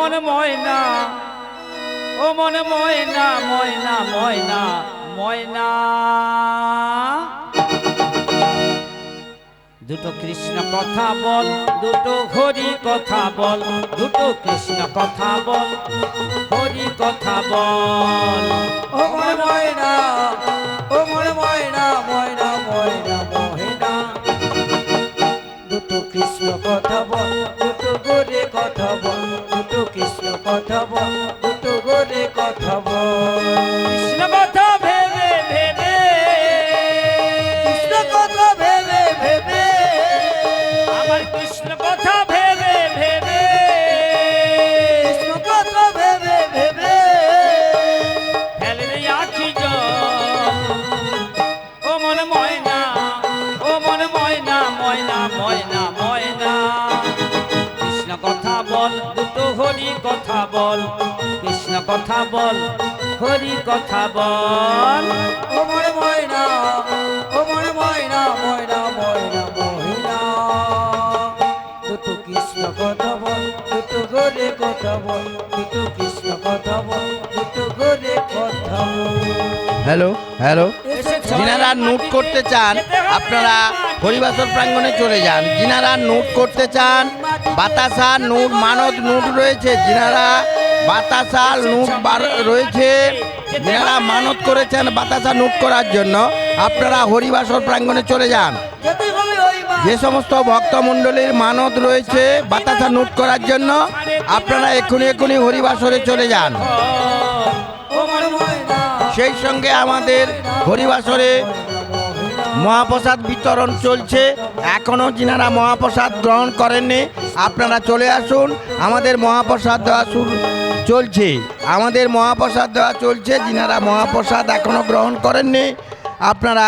মন ময়না, ও মন ময়না ময়না ময়না ময়না। দুটো কৃষ্ণ কথা বল, দুটো হরি কথা বল, দুটো কৃষ্ণ কথা বল, হরি কথা বল। ও মনে ময়না, ও মনে ময়না ময়না ময়না ময়না। দুটো কৃষ্ণ কথা বল, দুটো গোরে কথা বল কথা কৃষ্ণ কথা বল হরি কথা বল। ও মনে ময়না ও মনে ময়না ময়না ময়না ময়না দুটো কৃষ্ণ কথা বল দুটো গোরে কথা বল দুটো কৃষ্ণ কথা বল দুটো গোরে কথা বল। Hello hello. যিনারা নোট করতে চান আপনারা হরিবাসর প্রাঙ্গণে চলে যান। যিনারা নোট করতে চান বাতাসা নোট মানদ নোট রয়েছে যিনারা বাতাসা নোট বার- রয়েছে। যারা মানত করেছেন বাতাসা নোট করার জন্য। আপনারা হরিবাসর প্রাঙ্গণে চলে যান। যে সমস্ত ভক্তমণ্ডলীর মানত রয়েছে বাতাসা নোট করার জন্য, আপনারা এক্ষুনি এক্ষুনি হরিবাসরে চলে যান। সেই সঙ্গে আমাদের হরিবাসরে মহাপ্রসাদ বিতরণ চলছে। এখনও যিনারা মহাপ্রসাদ গ্রহণ করেননি, আপনারা চলে আসুন। আমাদের মহাপ্রসাদ দেওয়া শুরু চলছে। আমাদের মহাপ্রসাদ দেওয়া চলছে, যিনারা মহাপ্রসাদ এখনও গ্রহণ করেননি, আপনারা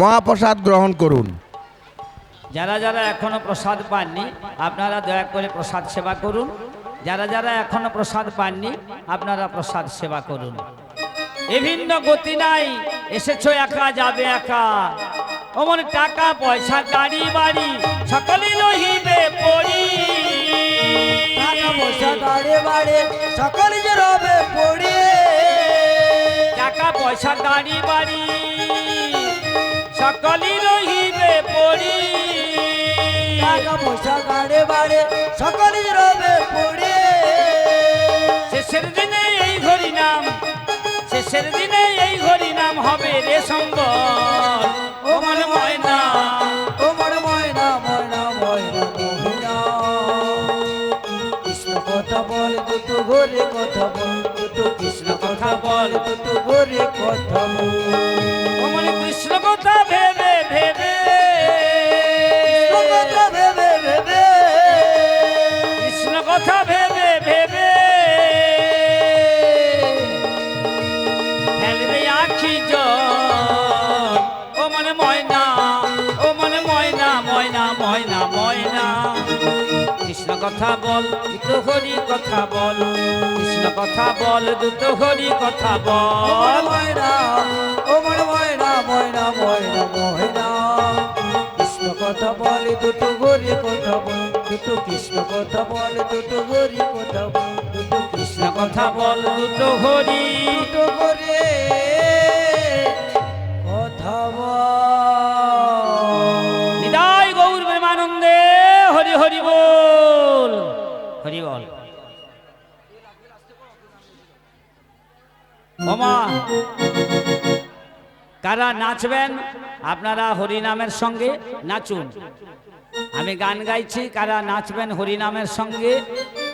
মহাপ্রসাদ গ্রহণ করুন। যারা যারা এখনও প্রসাদ পাননি, আপনারা দয়া করে প্রসাদ সেবা করুন। যারা যারা এখনও প্রসাদ পাননি, আপনারা প্রসাদ সেবা করুন। বিভিন্ন গতি নাই, এসেছ একা, যাবে একা। অমন টাকা, পয়সা, গাড়ি, বাড়ি সকলই সকল সকলে যে রবে পড়ে টাকা পয়সা গাড়ি বাড়ি সকলই রহিবে পড়ি টাকা পয়সা গাড়ি বাড়ে সকলে কথা বল দুটো ঘরে কথা বল দুটো কৃষ্ণ কথা বল দুটো ঘরে কথা বল। মন কৃষ্ণ কথা ভেবে ভেবে। কৃষ্ণ কথা ভেবে ভেবে। কৃষ্ণ কথা ভেবে ভেবে। ফেলবে আখি জল। ও মনে ময়না ও মনে ময়না ময়না ময়না ময়না। কৃষ্ণ কথা বল। দুটো হরি কথা বল। কৃষ্ণ কথা বল দুটো হরি কথা বল। ময়না ও ময়না ময়না ময়না ময়না কৃষ্ণ কথা বল দুটো ঘরে কথা বল। দুটো কৃষ্ণ কথা বল দুটো ঘরে কথা বল। দুটো কৃষ্ণ কথা বল দুটো হরি দুটো করে কারা নাচবেন? আপনারা হরিনামের সঙ্গে নাচুন। আমি গান গাইছি, কারা নাচবেন হরিনামের সঙ্গে,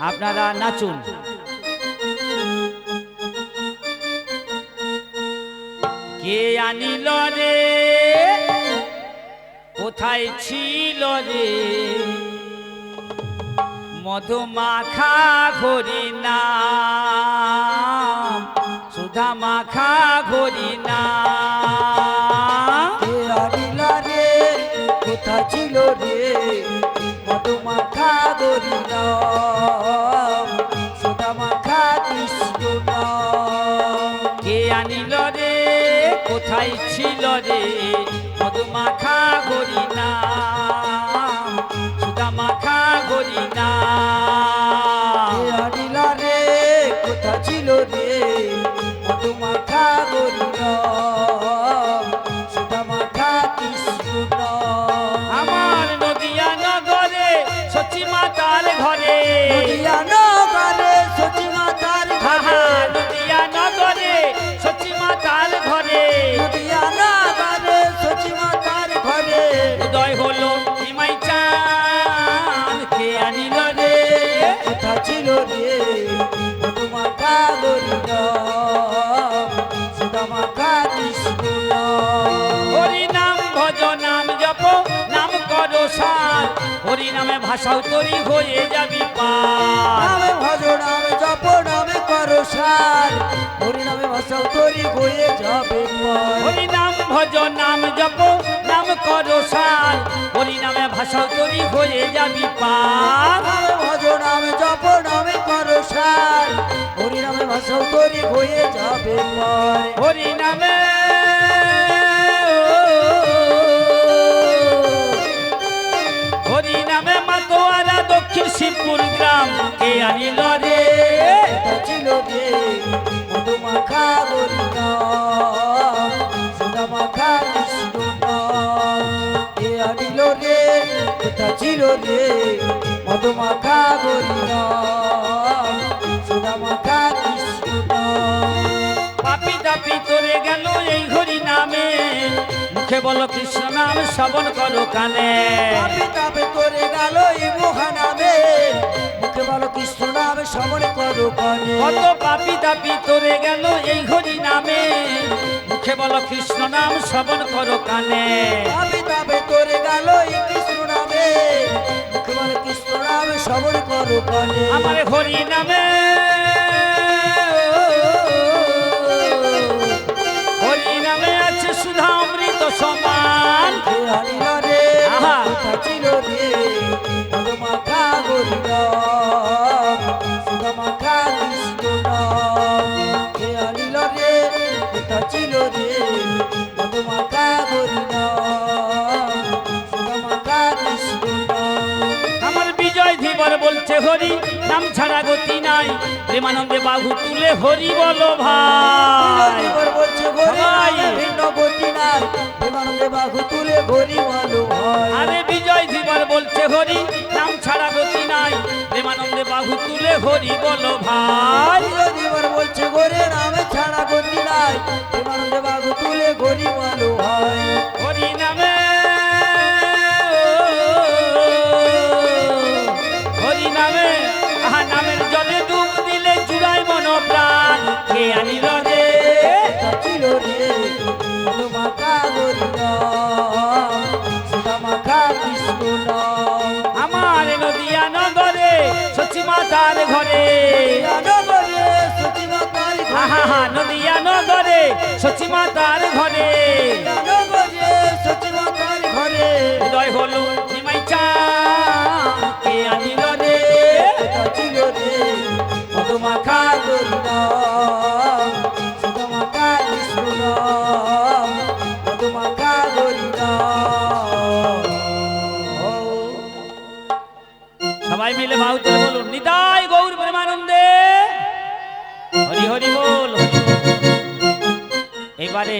আপনারা নাচুন। কে আনিল রে? কোথায় ছিল রে? মধুমাখা ঘড়ি নাম সুধা মাখা নাম কে আনিলা রে? কোথা ছিল রে? মধুমাখা গরি নাম সুদা মাখা কৃষ্ণ কে আনিল রে? কোথায় ছিল রে? মধুমাখা ঘড়ি নাম সুধা মাখা ঘড়ি নাম নামে ভাষাও তরি হয়ে যাবি নামে ভজ নামে জপ নামে করো সার। হরি নামে ভাষাও তরি গয়ে যাবে হরি নাম ভজ নাম জপ নাম করো সার। হরি নামে ভাষাও তরি হয়ে যাবি পার। নামে ভজ নামে জপ নামে করো সার। হরি নামে ভাষাও তরি গয়ে যাবে হরি নামে আনিল রে ছিল রে মধুমাখা সুদামাখা কৃষ্ণ এ আনিল রে কোথা ছিল রে মধুমাখা গরিব সুদামাখা কৃষ্ণ পাপি দাপি তোরে গেল এই হরি নামে মুখে বলো কৃষ্ণ নাম শ্রবণ করো কানে। তাপে করে গেল এই মোহানামে মুখে বলো কৃষ্ণ নামে শ্রবণ করো কানে। কত পাপি দাপি তোরে গেল এই হরি নামে মুখে বলো কৃষ্ণ নাম শ্রবণ করো কানে। পাপি তাপে করে গেল এই কৃষ্ণ নামে। মুখে বলো কৃষ্ণ নামে শ্রবণ করো কানে। আমার হরি বলছে হরি নাম ছাড়া গতি নাই। প্রেমানন্দে বাহু তুলে হরি বলো ভাই। ভিন্ন গতি নাই। বাহু তুলে বলো আরে বিজয় ধীবর বলছে হরি নাম ছাড়া গতি নাই। প্রেমানন্দে বাহু তুলে হরি বলো ভাই। বলছে গরে নামে কে আনিল রে ছিল রে সুদা মাখা কৃষ্ণ আমার নদিয়া নগরে সচি মাতার ঘরে। নগরে সতী মাতার হা নদিয়া নগরে সচি মাতার ঘরে। সতী ঘরে উদয় হলো নিমাই চাঁদ কে আনিল রে ছিল রে মধুমাখা গরি এবারে